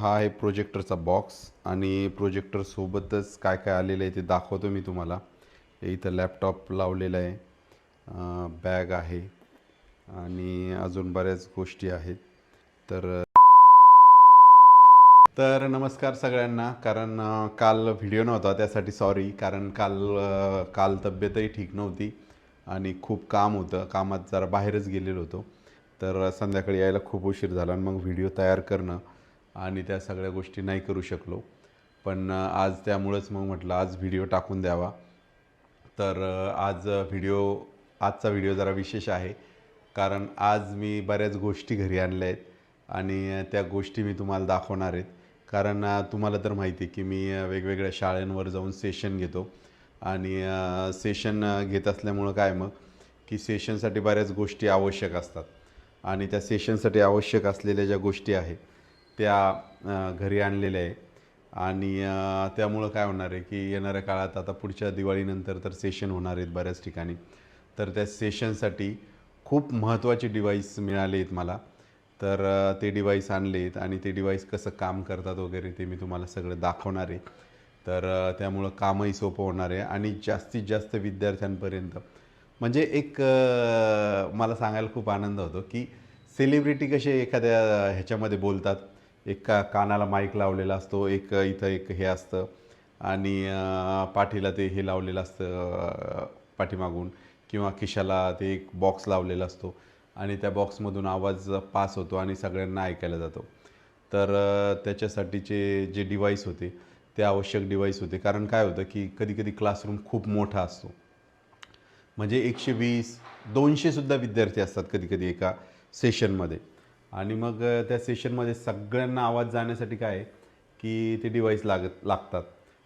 हा आहे प्रोजेक्टरचा बॉक्स आणि प्रोजेक्टरसोबतच काय काय आलेलं आहे ते दाखवतो मी तुम्हाला. इथं लॅपटॉप लावलेला आहे. बॅग आहे आणि अजून बऱ्याच गोष्टी आहेत. तर तर नमस्कार सगळ्यांना कारण काल व्हिडिओ नव्हता त्यासाठी सॉरी कारण काल काल तब्येतही ठीक नव्हती आणि खूप काम होतं. कामात जरा बाहेरच गेलेलो होतो. तर संध्याकाळी यायला खूप उशीर झाला आणि मग व्हिडिओ तयार करणं आणि त्या सगळ्या गोष्टी नाही करू शकलो. पण आज त्यामुळंच मग म्हटलं आज व्हिडिओ टाकून द्यावा. तर आज व्हिडिओ आजचा व्हिडिओ जरा विशेष आहे. कारण आज मी बऱ्याच गोष्टी घरी आणल्या आहेत आणि त्या गोष्टी मी तुम्हाला दाखवणार आहेत. कारण तुम्हाला तर माहिती आहे की मी वेगवेगळ्या शाळांवर जाऊन सेशन घेतो. आणि सेशन घेत असल्यामुळं काय मग की सेशनसाठी बऱ्याच गोष्टी आवश्यक असतात. आणि त्या सेशनसाठी आवश्यक असलेल्या ज्या गोष्टी आहेत त्या घरी आणलेल्या आहे. आणि त्यामुळं काय होणार आहे की येणाऱ्या काळात आता पुढच्या दिवाळीनंतर तर सेशन होणार आहेत बऱ्याच ठिकाणी. तर त्या सेशनसाठी खूप महत्त्वाचे डिवाईस मिळाले आहेत मला. तर ते डिवाईस आणलेत आणि ते डिवाईस कसं काम करतात वगैरे ते मी तुम्हाला सगळं दाखवणार आहे. तर त्यामुळं कामही सोपं होणार आहे आणि जास्तीत जास्त विद्यार्थ्यांपर्यंत. म्हणजे एक मला सांगायला खूप आनंद होतो की सेलिब्रिटी कसे एखाद्या ह्याच्यामध्ये बोलतात एक का कानाला माईक लावलेला असतो एक इथं एक हे असतं आणि पाठीला ते हे लावलेलं असतं पाठीमागून किंवा खिशाला ते एक बॉक्स लावलेला असतो आणि त्या बॉक्समधून आवाज पास होतो आणि सगळ्यांना ऐकायला जातो. तर त्याच्यासाठीचे जे डिवाईस होते ते आवश्यक डिवाईस होते. कारण काय होतं की कधी कधी क्लासरूम खूप मोठा असतो. म्हणजे एकशे वीस दोनशेसुद्धा विद्यार्थी असतात कधी कधी एका सेशनमध्ये आणि मग त्या सेशनमध्ये सगळ्यांना आवाज जाण्यासाठी काय आहे की ते डिवाईस लागत लागतात.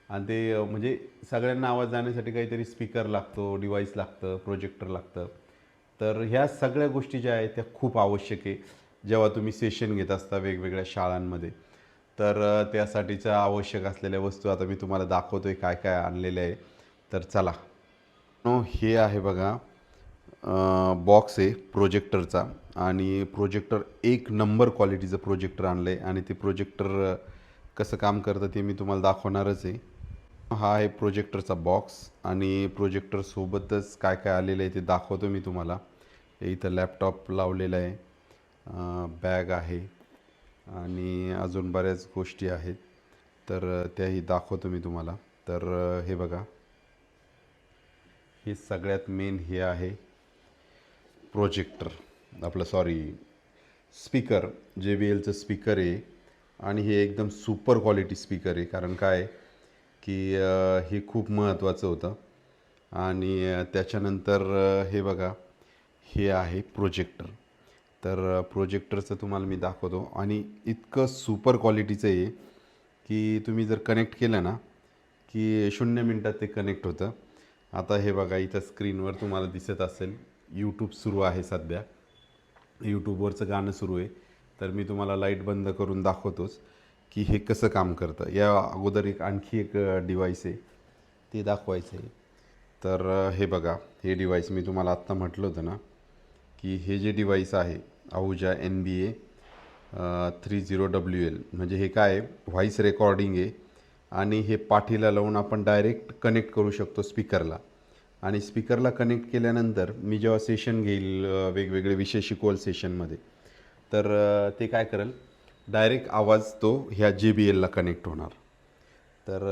आणि ते म्हणजे सगळ्यांना आवाज जाण्यासाठी काहीतरी स्पीकर लागतो डिवाईस लागतं प्रोजेक्टर लागतं. तर ह्या सगळ्या गोष्टी ज्या आहेत त्या खूप आवश्यक आहे. जेव्हा तुम्ही सेशन घेत असता वेगवेगळ्या शाळांमध्ये तर त्यासाठीच्या आवश्यक असलेल्या वस्तू आता मी तुम्हाला दाखवतो आहे काय काय आणलेल्या आहे. तर चला. नो हे आहे बघा. बॉक्स आहे प्रोजेक्टरचा आणि प्रोजेक्टर एक नंबर क्वालिटीचं प्रोजेक्टर आणलं आहे आणि ते प्रोजेक्टर कसं काम करतं ते मी तुम्हाला दाखवणारच आहे. हा आहे प्रोजेक्टरचा बॉक्स आणि प्रोजेक्टरसोबतच काय काय आलेलं आहे ते दाखवतो मी तुम्हाला. इथं लॅपटॉप लावलेला आहे. बॅग आहे. आणि अजून बऱ्याच गोष्टी आहेत. तर त्याही दाखवतो मी तुम्हाला. तर हे बघा. हे सगळ्यात मेन हे आहे. प्रोजेक्टर आपलं सॉरी स्पीकर जे बी एलचं स्पीकर आहे आणि हे एकदम सुपर क्वालिटी स्पीकर आहे. कारण काय? की हे खूप महत्त्वाचं होतं. आणि त्याच्यानंतर हे बघा हे आहे प्रोजेक्टर तर प्रोजेक्टरचं तुम्हाला मी दाखवतो. आणि इतकं सुपर क्वालिटीचं आहे की तुम्ही जर कनेक्ट केलं ना की शून्य मिनटात ते कनेक्ट होतं. आता हे बघा इथं स्क्रीनवर तुम्हाला दिसत असेल. यूट्यूब सुरू आहे सध्या. यूट्यूबवरचं गाणं सुरू आहे. तर मी तुम्हाला लाइट बंद करून दाखवतोच की हे कसं काम करतं. या अगोदर एक आणखी एक डिवाईस आहे. ते दाखवायचं आहे. तर हे बघा हे डिवाईस मी तुम्हाला आत्ता म्हटलं होतं ना की हे जे डिवाईस आहे Ahuja N B A three zero W L म्हणजे हे काय आहे? व्हॉईस रेकॉर्डिंग आहे. आणि हे पाठीला लावून आपण डायरेक्ट कनेक्ट करू शकतो स्पीकरला आणि स्पीकरला कनेक्ट केल्यानंतर मी जेव्हा सेशन घेईल वेगवेगळे विषय शिकवल सेशनमध्ये तर ते काय करेल? डायरेक्ट आवाज तो ह्या जे बी एलला कनेक्ट होणार. तर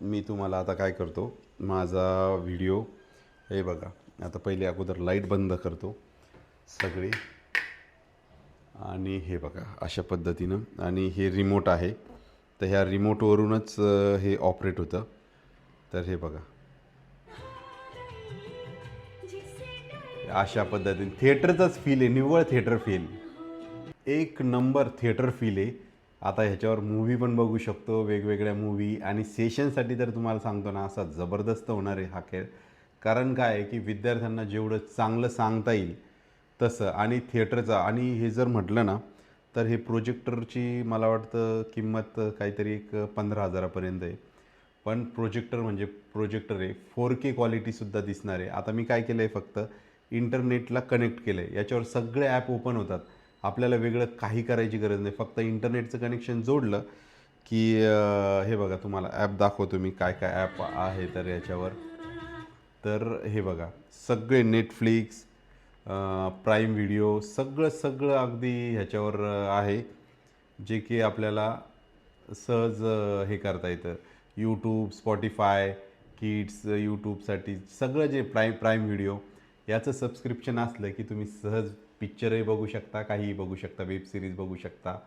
मी तुम्हाला आता काय करतो? माझा व्हिडिओ हे बघा आता पहिले अगोदर लाइट बंद करतो सगळी. आणि हे बघा अशा पद्धतीनं आणि हे रिमोट आहे. तर ह्या रिमोटवरूनच हे ऑपरेट होतं. तर हे बघा अशा पद्धतीने. थिएटरचाच फील आहे निव्वळ थिएटर फील एक नंबर थिएटर फील आहे. आता ह्याच्यावर मूवी पण बघू शकतो वेगवेगळ्या मूवी आणि सेशनसाठी तर तुम्हाला सांगतो ना असा जबरदस्त होणार आहे हा खेळ. कारण काय आहे की विद्यार्थ्यांना जेवढं चांगलं सांगता येईल तसं. आणि थिएटरचा आणि हे जर म्हटलं ना तर हे प्रोजेक्टरची मला वाटतं किंमत काहीतरी एक पंधरा हजारापर्यंत आहे. पण प्रोजेक्टर म्हणजे प्रोजेक्टर आहे. फोर के क्वालिटीसुद्धा दिसणार आहे. आता मी काय केलं आहे फक्त इंटरनेटला कनेक्ट केलं आहे याच्यावर सगळे ॲप ओपन होतात. आपल्याला वेगळं काही करायची गरज नाही. फक्त इंटरनेटचं कनेक्शन जोडलं की हे बघा तुम्हाला ॲप दाखवतो मी काय काय ॲप आहे तर याच्यावर. तर हे बघा सगळे नेटफ्लिक्स प्राईम व्हिडिओ सगळं सगळं अगदी ह्याच्यावर आहे. जे की आपल्याला सहज हे करता येतं. यूट्यूब स्पॉटीफाय किड्स यूट्यूबसाठी सगळं जे प्राईम प्राईम व्हिडिओ याचं सबस्क्रिप्शन असलं की तुम्ही सहज पिक्चरही बघू शकता काहीही बघू शकता वेब सिरीज बघू शकता.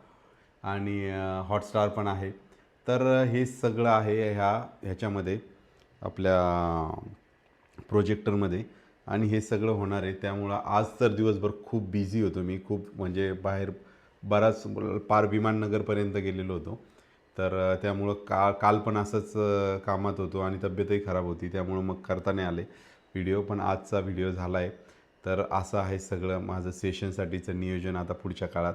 आणि हॉटस्टार पण आहे. तर हे सगळं आहे ह्या ह्याच्यामध्ये आपल्या प्रोजेक्टरमध्ये आणि हे सगळं होणार आहे. त्यामुळं आज तर दिवसभर खूप बिझी होतो मी. खूप म्हणजे बाहेर बराच पार विमाननगरपर्यंत गेलेलो होतो. तर त्यामुळं का काल पण असंच कामात होतो आणि तब्येतही खराब होती. त्यामुळं मग करता नाही आले. व्हिडिओ पण आजचा व्हिडिओ झाला आहे तर असं आहे सगळं माझं सेशनसाठीचं नियोजन आता पुढच्या काळात.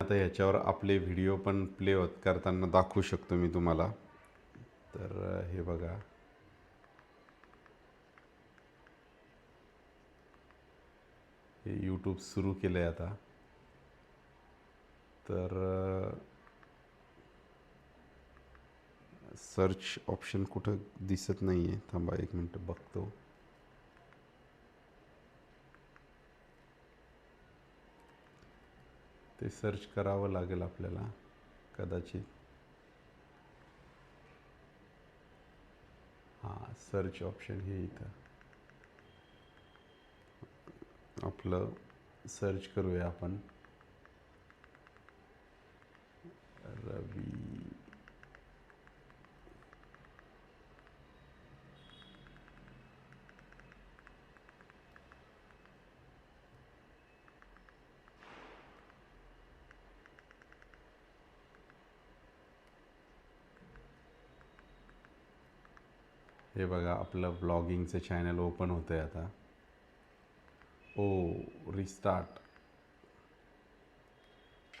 आता ह्याच्यावर आपले व्हिडिओ पण प्ले होत करताना दाखवू शकतो मी तुम्हाला. तर हे बघा. हे यूट्यूब सुरू केलं आहे आता. तर सर्च ऑप्शन कुठं दिसत नाही आहे थांबा एक मिनटं बघतो. ते सर्च करावं लागेल आपल्याला कदाचित. हां सर्च ऑप्शन हे इथं. आपलं सर्च करूया आपण. रवी हे बघा आपलं ब्लॉगिंगचं चॅनल ओपन होतं आहे आता. ओ रिस्टार्ट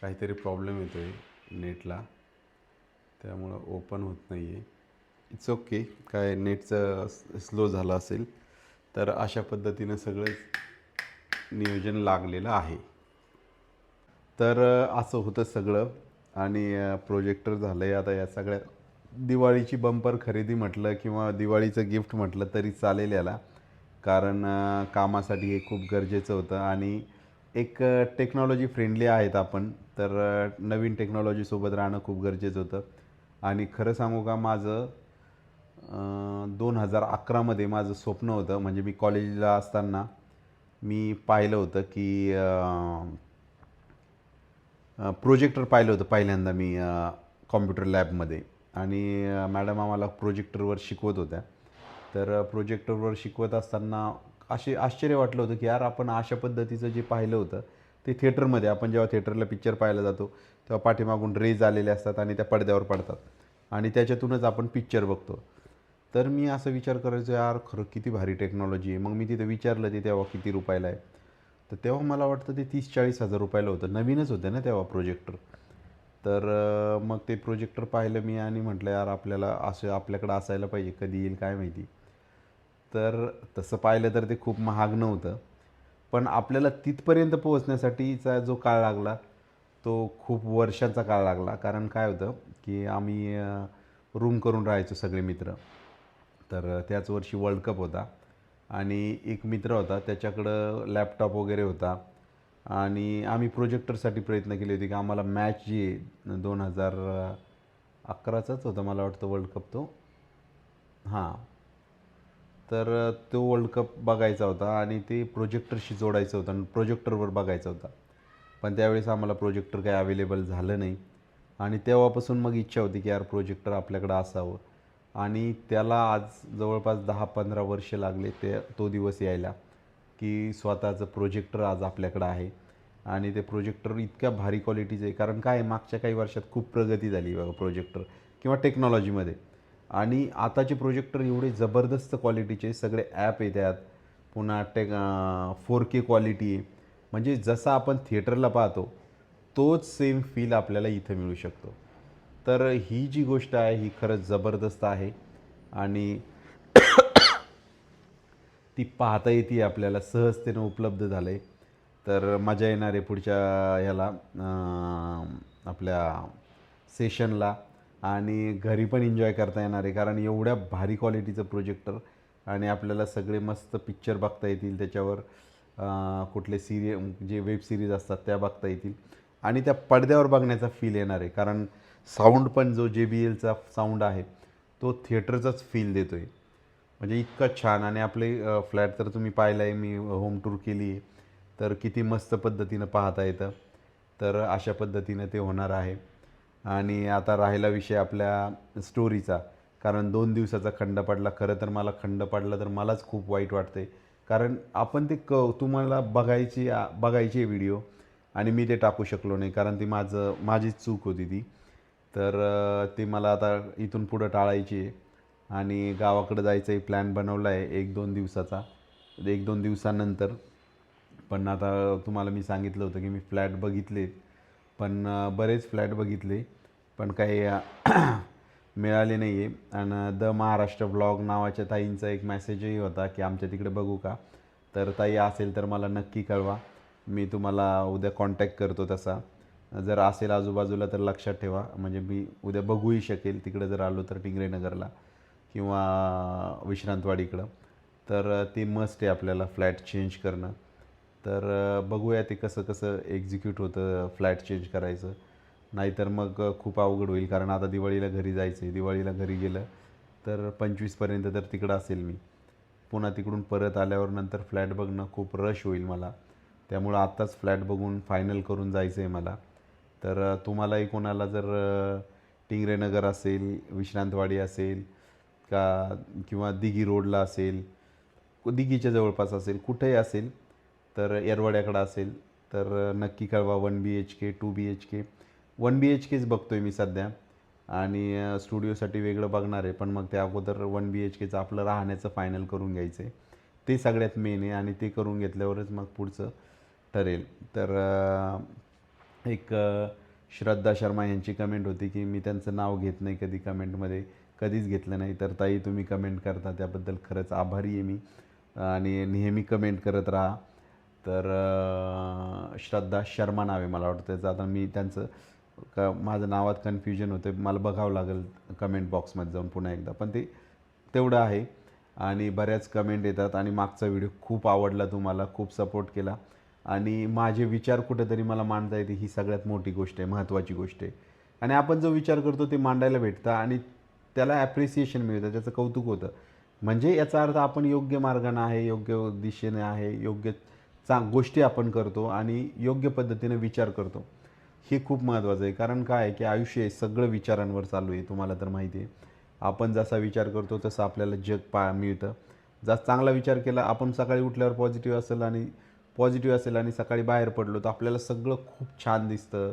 काहीतरी प्रॉब्लेम येतो आहे नेटला त्यामुळं ओपन होत नाही आहे इट्स ओके काय नेटचं स्लो झालं असेल तर अशा पद्धतीनं सगळं नियोजन लागलेलं आहे. तर असं होतं सगळं. आणि प्रोजेक्टर झालं आहे आता या सगळ्या दिवाळीची बंपर खरेदी म्हटलं किंवा दिवाळीचं गिफ्ट म्हटलं तरी चालेल याला. कारण कामासाठी हे खूप गरजेचं होतं आणि एक टेक्नॉलॉजी फ्रेंडली आहेत आपण. तर नवीन टेक्नॉलॉजीसोबत राहणं खूप गरजेचं होतं. आणि खरं सांगू का माझं दोन हजार अकरामध्ये माझं स्वप्न होतं. म्हणजे मी कॉलेजला असताना मी पाहिलं होतं की प्रोजेक्टर पाहिलं होतं पहिल्यांदा मी कॉम्प्युटर लॅबमध्ये आणि मॅडम आम्हाला प्रोजेक्टरवर शिकवत होत्या. तर प्रोजेक्टरवर शिकवत असताना असे आश्चर्य वाटलं होतं की यार आपण अशा पद्धतीचं जे पाहिलं होतं ते थिएटरमध्ये आपण जेव्हा थिएटरला पिक्चर पाहायला जातो तेव्हा पाठीमागून रेज आलेले असतात आणि त्या पडद्यावर पडतात आणि त्याच्यातूनच आपण पिक्चर बघतो. तर मी असं विचार करायचो यार खरं किती भारी टेक्नॉलॉजी आहे. मग मी तिथं विचारलं ते तेव्हा किती रुपयाला आहे? तर तेव्हा मला वाटतं ते तीस चाळीस हजार रुपयाला होतं. नवीनच होतं ना तेव्हा प्रोजेक्टर. तर मग ते प्रोजेक्टर पाहिलं मी आणि म्हटलं यार आपल्याला असं आपल्याकडं असायला पाहिजे कधी येईल काय माहिती. तर तसं पाहिलं तर ते खूप महाग नव्हतं. पण आपल्याला तिथपर्यंत पोहोचण्यासाठीचा जो काळ लागला तो खूप वर्षांचा काळ लागला. कारण काय होतं की आम्ही रूम करून राहायचो सगळे मित्र. तर त्याच वर्षी वर्ल्ड कप होता. आणि एक मित्र होता त्याच्याकडं लॅपटॉप वगैरे होता. आणि आम्ही प्रोजेक्टरसाठी प्रयत्न केले होते की आम्हाला मॅच जी आहे दोन हजार अकराचाच होता मला वाटतं वर्ल्ड कप तो. हां. तर तो वर्ल्ड कप बघायचा होता आणि ते प्रोजेक्टरशी जोडायचं होतं आणि प्रोजेक्टरवर बघायचा होता. पण त्यावेळेस आम्हाला प्रोजेक्टर काही अवेलेबल झालं नाही. आणि तेव्हापासून मग इच्छा होती की यार प्रोजेक्टर आपल्याकडं असावं. आणि त्याला आज जवळपास दहा पंधरा वर्ष लागले ते तो दिवस यायला. की स्वतःचं प्रोजेक्टर आज आपल्याकडं आहे. आणि ते प्रोजेक्टर इतक्या भारी क्वालिटीचं आहे. कारण काय मागच्या काही वर्षात खूप प्रगती झाली बघा प्रोजेक्टर किंवा टेक्नॉलॉजीमध्ये आणि आताचे प्रोजेक्टर एवढे जबरदस्त क्वालिटीचे सगळे ॲप आहे त्यात पुन्हा टेक फोर के क्वालिटी आहे. म्हणजे जसा आपण थिएटरला पाहतो तोच सेम फील आपल्याला इथं मिळू शकतो. तर ही जी गोष्ट आहे ही खरंच जबरदस्त आहे. आणि ती पाहता येते आपल्याला सहजतेनं उपलब्ध झालं आहे तर मजा येणार आहे पुढच्या ह्याला आपल्या सेशनला आणि घरी पण एन्जॉय करता येणार आहे कारण एवढ्या भारी क्वालिटीचं प्रोजेक्टर आणि आपल्याला सगळे मस्त पिक्चर बघता येतील त्याच्यावर. कुठले सिरिय जे वेब सिरीज असतात त्या बघता येतील. आणि त्या पडद्यावर बघण्याचा फील येणार आहे कारण साऊंड पण जो जे बी एलचा साऊंड आहे तो थिएटरचाच फील देतो आहे म्हणजे इतकं छान आणि आपले फ्लॅट तर तुम्ही पाहिलं आहे मी होम टूर केली आहे. तर किती मस्त पद्धतीनं पाहता येतं. तर अशा पद्धतीनं ते होणार आहे. आणि आता राहिला विषय आपल्या स्टोरीचा कारण दोन दिवसाचा खंड पडला. खरं तर मला खंड पडला तर मलाच खूप वाईट वाटते कारण आपण ते क तुम्हाला बघायची बघायची व्हिडिओ आणि मी ते टाकू शकलो नाही. कारण ती माझं माझीच चूक होती ती. तर ते मला आता इथून पुढं टाळायची आहे. आणि गावाकडं जायचाही प्लॅन बनवला आहे एक दोन दिवसाचा. एक दोन दिवसानंतर. पण आता तुम्हाला मी सांगितलं होतं की मी फ्लॅट बघितले. पण बरेच फ्लॅट बघितले. पण काही मिळाले नाही आहे आणि द महाराष्ट्र ब्लॉग नावाच्या ताईंचा एक मेसेजही होता की आमच्या तिकडे बघू का? तर ताई असेल तर मला नक्की कळवा. मी तुम्हाला उद्या कॉन्टॅक्ट करतो तसा. जर असेल आजूबाजूला तर लक्षात ठेवा. म्हणजे मी उद्या बघूही शकेल. तिकडे जर आलो तर टिंगरेनगरला. किंवा विश्रांतवाडीकडं. तर ते मस्ट आहे आपल्याला फ्लॅट चेंज करणं. तर बघूया ते कसं कसं एक्झिक्यूट होतं फ्लॅट चेंज करायचं. नाहीतर मग खूप अवघड होईल. कारण आता दिवाळीला घरी जायचं आहे दिवाळीला घरी गेलं तर पंचवीसपर्यंत तर तिकडं असेल मी. पुन्हा तिकडून परत आल्यावर नंतर फ्लॅट बघणं खूप रश होईल मला. त्यामुळं आत्ताच फ्लॅट बघून फायनल करून जायचं आहे मला. तर तुम्हालाही कोणाला जर टिंगरेनगर असेल विश्रांतवाडी असेल का किंवा दिघी रोडला असेल दिघीच्या जवळपास असेल कुठेही असेल तर येरवाड्याकडं असेल तर नक्की कळवा one B H K two B H K. One B H केच बघतो आहे मी सध्या आणि स्टुडिओसाठी वेगळं बघणार आहे पण मग त्या अगोदर वन बी एच केचं आपलं राहण्याचं फायनल करून घ्यायचं आहे ते सगळ्यात मेन आहे आणि ते करून घेतल्यावरच मग पुढचं ठरेल. तर एक श्रद्धा शर्मा यांची कमेंट होती की मी त्यांचं नाव घेत नाही कधी कमेंटमध्ये कधीच घेतलं नाही. तर ताई तुम्ही कमेंट करता त्याबद्दल खरंच आभारी आहे मी. आणि नेहमी कमेंट करत राहा. तर श्रद्धा शर्मा नाव आहे मला वाटतं त्याचं. आता मी त्यांचं क माझं नावात कन्फ्युजन होतं मला बघावं लागेल कमेंट बॉक्समध्ये जाऊन पुन्हा एकदा. पण ते तेवढं आहे. आणि बऱ्याच कमेंट येतात. आणि मागचा व्हिडिओ खूप आवडला तुम्हाला खूप सपोर्ट केला. आणि माझे विचार कुठेतरी मला मांडता येते. ही सगळ्यात मोठी गोष्ट आहे महत्त्वाची गोष्ट आहे. आणि आपण जो विचार करतो ते मांडायला भेटतं. आणि त्याला ॲप्रिसिएशन मिळतं त्याचं कौतुक होतं. म्हणजे याचा अर्थ आपण योग्य मार्गाने आहे योग्य दिशेने आहे योग्य चांग गोष्टी आपण करतो आणि योग्य पद्धतीने विचार करतो. हे खूप महत्त्वाचं आहे. कारण काय आहे की आयुष्य हे सगळं विचारांवर चालू आहे तुम्हाला तर माहिती आहे. आपण जसा विचार करतो तसं आपल्याला जग पा मिळतं. जास्त चांगला विचार केला आपण सकाळी उठल्यावर पॉझिटिव्ह असेल आणि पॉझिटिव्ह असेल आणि सकाळी बाहेर पडलो तर आपल्याला सगळं खूप छान दिसतं.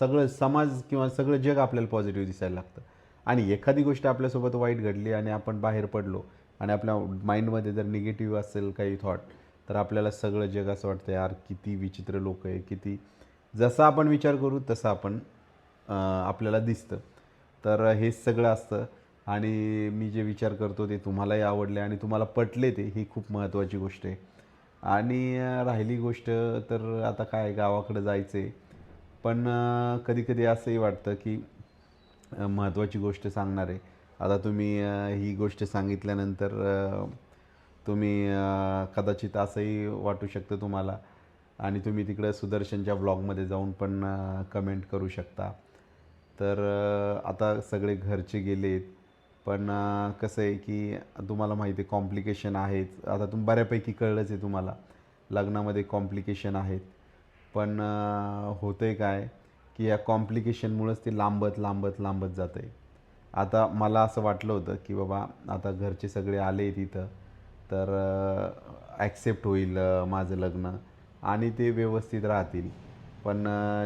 सगळं समाज किंवा सगळं जग आपल्याला पॉझिटिव्ह दिसायला लागतं. आणि एखादी गोष्ट आपल्यासोबत वाईट घडली आणि आपण बाहेर पडलो आणि आपल्या माइंडमध्ये जर निगेटिव्ह असेल काही थॉट तर आपल्याला सगळं जग असं वाटतं यार किती विचित्र लोक आहे किती जसा आपण विचार करू तसं आपण आपल्याला दिसतं. तर हेच सगळं असतं. आणि मी जे विचार करतो ते तुम्हालाही आवडले आणि तुम्हाला पटले ते ही खूप महत्त्वाची गोष्ट आहे. आणि राहिली गोष्ट तर आता काय गावाकडं जायचं आहे पण कधीकधी असंही वाटतं की महत्त्वाची गोष्ट सांगणार आहे. आता तुम्ही ही गोष्ट सांगितल्यानंतर तुम्ही कदाचित असंही वाटू शकतं तुम्हाला. आणि तुम्ही तिकडं सुदर्शनच्या ब्लॉगमध्ये जाऊन पण कमेंट करू शकता. तर आता सगळे घरचे गेलेत. पण कसं आहे की तुम्हाला माहिती आहे कॉम्प्लिकेशन आहेत. आता तुम बऱ्यापैकी कळलंच आहे तुम्हाला. लग्नामध्ये कॉम्प्लिकेशन आहेत. पण होतं आहे काय? की या कॉम्प्लिकेशनमुळंच ते लांबत लांबत लांबत जातं आहे आता मला असं वाटलं होतं की बाबा आता घरचे सगळे आले तिथं तर ॲक्सेप्ट होईल माझं लग्न. आणि ते व्यवस्थित राहतील. पण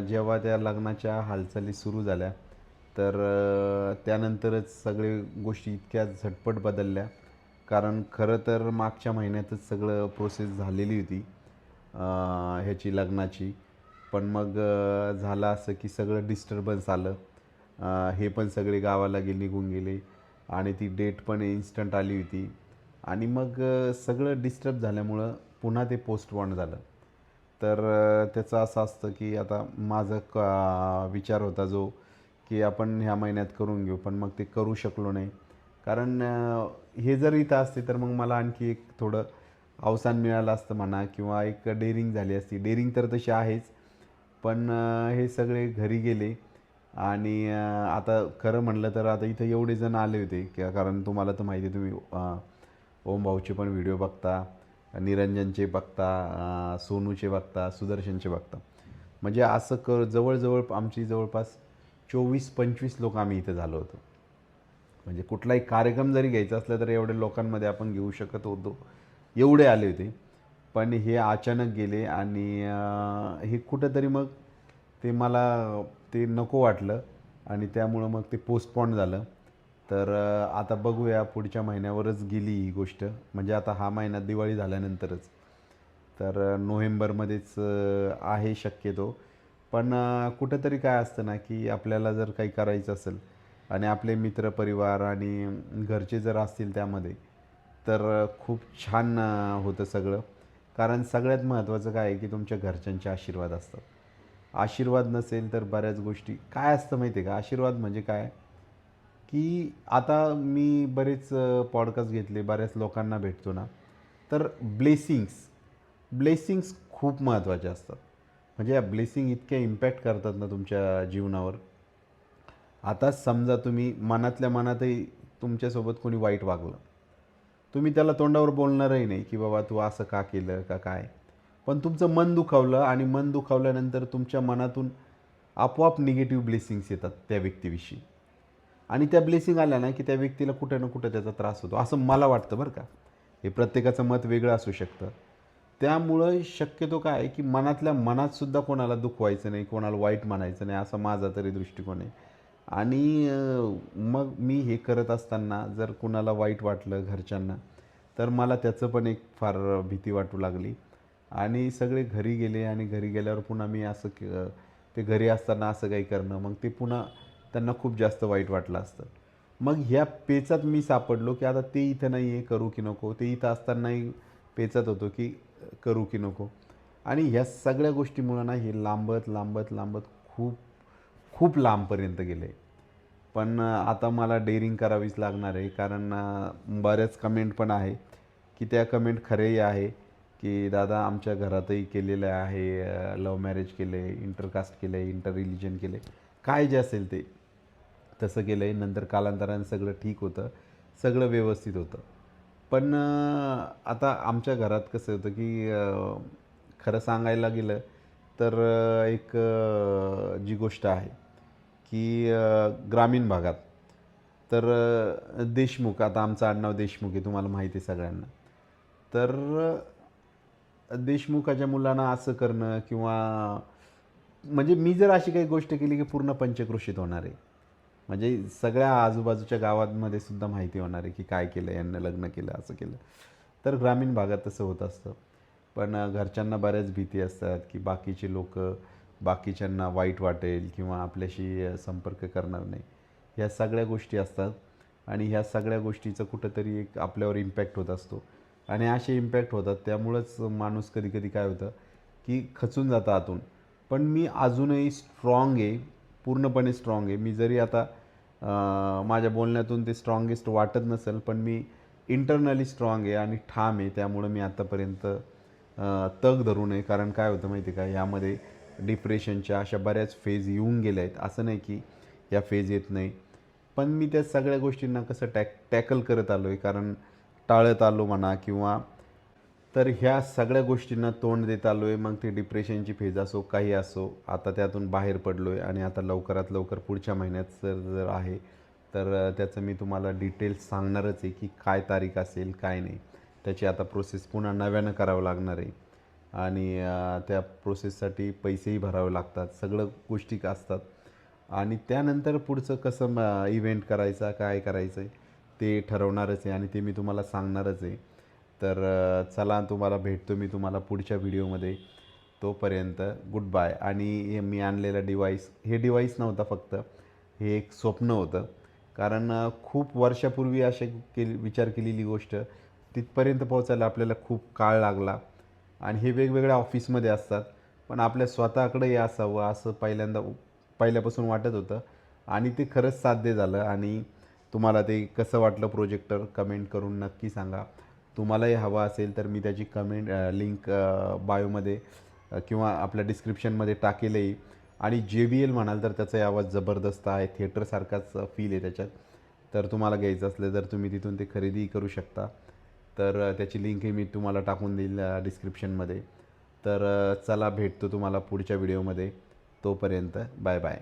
जेव्हा त्या लग्नाच्या हालचाली सुरू झाल्या तर त्यानंतरच सगळे गोष्टी इतक्या झटपट बदलल्या. कारण खरं तर मागच्या महिन्यातच सगळं प्रोसेस झालेली होती ह्याची लग्नाची. पण मग झालं असं की सगळं डिस्टर्बन्स आलं. हे पण सगळे गावाला गेले निघून गेले. आणि ती डेट पण इन्स्टंट आली होती. आणि मग सगळं डिस्टर्ब झाल्यामुळं पुन्हा ते पोस्टपॉन झालं. तर त्याचं असं असतं की आता माझं क विचार होता जो की आपण ह्या महिन्यात करून घेऊ पण मग ते करू शकलो नाही. कारण हे जर इथं असते तर मग मला आणखी एक थोडं अवसान मिळालं असतं म्हणा किंवा एक डेअरिंग झाली असती. डेअरिंग तर तशी आहेच पण हे सगळे घरी गेले. आणि आता खरं म्हणलं तर आता इथं एवढे जण आले होते कारण तुम्हाला तर माहिती आहे तुम्ही ओम भाऊचे पण व्हिडिओ बघता निरंजनचे बघता सोनूचे बघता सुदर्शनचे बघता. म्हणजे असं कर जवळजवळ आमची जवळपास चोवीस पंचवीस लोक आम्ही इथं झालो होतो. म्हणजे कुठलाही कार्यक्रम जरी घ्यायचा असला तर एवढ्या लोकांमध्ये आपण घेऊ शकत होतो. एवढे आले होते. पण हे अचानक गेले आणि हे कुठंतरी मग ते मला ते नको वाटलं आणि त्यामुळं मग ते पोस्टपॉन झालं. तर आता बघूया पुढच्या महिन्यावरच गेली ही गोष्ट. म्हणजे आता हा महिना दिवाळी झाल्यानंतरच. तर नोव्हेंबरमध्येच आहे शक्यतो. पण कुठंतरी काय असतं ना की आपल्याला जर काही करायचं असेल आणि आपले मित्रपरिवार आणि घरचे जर असतील त्यामध्ये तर खूप छान होतं सगळं. कारण सगळ्यात महत्त्वाचं काय आहे की तुमच्या घरच्यांचे आशीर्वाद असतात. आशीर्वाद नसेल तर बऱ्याच गोष्टी काय असतं माहिती आहे का? आशीर्वाद म्हणजे काय? की आता मी बरेच पॉडकास्ट घेतले बऱ्याच लोकांना भेटतो ना तर ब्लेसिंग्स ब्लेसिंग्स खूप महत्त्वाचे असतात. म्हणजे या ब्लेसिंग इतक्या इम्पॅक्ट करतात ना तुमच्या जीवनावर. आता समजा तुम्ही मनातल्या मनातही तुमच्यासोबत कोणी वाईट वागलं तुम्ही त्याला तोंडावर बोलणारही नाही की बाबा तू असं का केलं का काय. पण तुमचं मन दुखावलं आणि मन दुखावल्यानंतर तुमच्या मनातून आपोआप निगेटिव्ह ब्लेसिंग्स येतात त्या व्यक्तीविषयी. आणि त्या ब्लेसिंग आल्या ना की त्या व्यक्तीला कुठं ना कुठं त्याचा त्रास होतो. असं मला वाटतं बरं का. हे प्रत्येकाचं मत वेगळं असू शकतं. त्यामुळं शक्यतो काय आहे की मनातल्या मनातसुद्धा कोणाला दुखवायचं नाही कोणाला वाईट म्हणायचं नाही असा माझा तरी दृष्टिकोन आहे. आणि मग मी हे करत असताना जर कुणाला वाईट वाटलं घरच्यांना तर मला त्याचं पण एक फार भीती वाटू लागली. आणि सगळे घरी गेले आणि घरी गेल्यावर पुन्हा मी असं ते घरी असताना असं काही करणं मग ते पुन्हा त्यांना खूप जास्त वाईट वाटलं असतं. मग ह्या पेचात मी सापडलो की आता ते इथं नाही आहे करू की नको. ते इथं असतानाही पेचात होतो की करू की नको. आणि ह्या सगळ्या गोष्टीमुळं ना हे लांबत लांबत लांबत खूप खूप लांबपर्यंत गेले. पण आता मला डेअरिंग करावीच लागणार आहे. कारण बऱ्याच कमेंट पण आहे की त्या कमेंट खरेही आहे की दादा आमच्या घरातही केलेलं आहे लव्ह मॅरेज केलं आहे इंटरकास्ट केलं आहे इंटर रिलिजन केलं आहे काय जे असेल ते. तसं केलं आहे नंतर कालांतराने सगळं ठीक होतं. सगळं व्यवस्थित होतं. पण आता आमच्या घरात कसं होतं की खरं सांगायला गेलं तर एक जी गोष्ट आहे की ग्रामीण भागात. तर देशमुख आता आमचं आडनाव देशमुख आहे तुम्हाला माहिती आहे सगळ्यांना. तर देशमुखाच्या मुलांना असं करणं किंवा म्हणजे मी जर अशी काही गोष्ट केली की पूर्ण पंचकृषित होणार आहे. म्हणजे सगळ्या आजूबाजूच्या गावांमध्ये सुद्धा माहिती होणार आहे की काय केलं यांना लग्न केलं असं केलं. तर ग्रामीण भागात तसं होत असतं. पण घरच्यांना बऱ्याच भीती असतात की बाकीचे लोक बाकीच्यांना वाईट वाटेल किंवा आपल्याशी संपर्क करणार नाही. ह्या सगळ्या गोष्टी असतात आणि ह्या सगळ्या गोष्टीचं कुठंतरी एक आपल्यावर इम्पॅक्ट होत असतो. आणि असे इम्पॅक्ट होतात त्यामुळंच माणूस कधी कधी काय होतं की खचून जातं आतून. पण मी अजूनही स्ट्रॉंग आहे पूर्णपणे स्ट्रॉंग आहे. मी जरी आता माझ्या बोलण्यातून ते स्ट्रॉंगेस्ट वाटत नसेल पण मी इंटरनली स्ट्रॉंग आहे आणि ठाम आहे. त्यामुळं मी आत्तापर्यंत तग धरू नये. कारण काय होतं माहिती आहे का? यामध्ये डिप्रेशनच्या अशा बऱ्याच फेज येऊन गेल्या आहेत. असं नाही की या फेज येत नाही. पण मी त्या सगळ्या गोष्टींना कसं टॅक टॅकल करत आलो आहे कारण टाळत आलो म्हणा किंवा तर ह्या सगळ्या गोष्टींना तोंड देत आलो आहे मग ते डिप्रेशनची फेज असो काही असो आता त्यातून बाहेर पडलो आहे आणि आता लवकरात लवकर पुढच्या महिन्यात जर जर आहे तर त्याचं मी तुम्हाला डिटेल्स सांगणारच आहे की काय तारीख असेल काय नाही. त्याची आता प्रोसेस पुन्हा नव्यानं करावं लागणार आहे. आणि त्या प्रोसेससाठी पैसेही भरावे लागतात. सगळं गोष्टी असतात. आणि त्यानंतर पुढचं कसं इव्हेंट करायचा काय करायचं आहे ते ठरवणारच आहे आणि ते मी तुम्हाला सांगणारच आहे. तर चला तुम्हाला भेटतो मी तुम्हाला पुढच्या व्हिडिओमध्ये. तोपर्यंत गुड बाय. आणि हे मी आणलेलं डिवाईस हे डिवाईस नव्हतं फक्त हे एक स्वप्न होतं. कारण खूप वर्षापूर्वी असे केली विचार केलेली गोष्ट तिथपर्यंत पोहोचायला आपल्याला खूप काळ लागला. आणि हे वेगवेगळ्या ऑफिसमध्ये असतात. पण आपल्या स्वतःकडे हे असावं असं पहिल्यांदा पहिल्यापासून वाटत होतं. आणि ते खरंच साध्य झालं. आणि तुम्हाला ते कसं वाटलं प्रोजेक्टर? कमेंट करून नक्की सांगा. तुम्हालाही हवं असेल तर मी त्याची कमेंट लिंक बायोमध्ये किंवा आपल्या डिस्क्रिप्शनमध्ये टाकेलही. आणि जे बी एल म्हणाल तर त्याचाही आवाज जबरदस्त आहे. थिएटरसारखाच फील आहे त्याच्यात. तर तुम्हाला घ्यायचं असलं तर तुम्ही तिथून ते खरेदी करू शकता. तर त्याची लिंकही मी तुम्हाला टाकून देईल डिस्क्रिप्शनमध्ये तर चला भेटतो तुम्हाला पुढच्या व्हिडिओमध्ये तोपर्यंत बाय बाय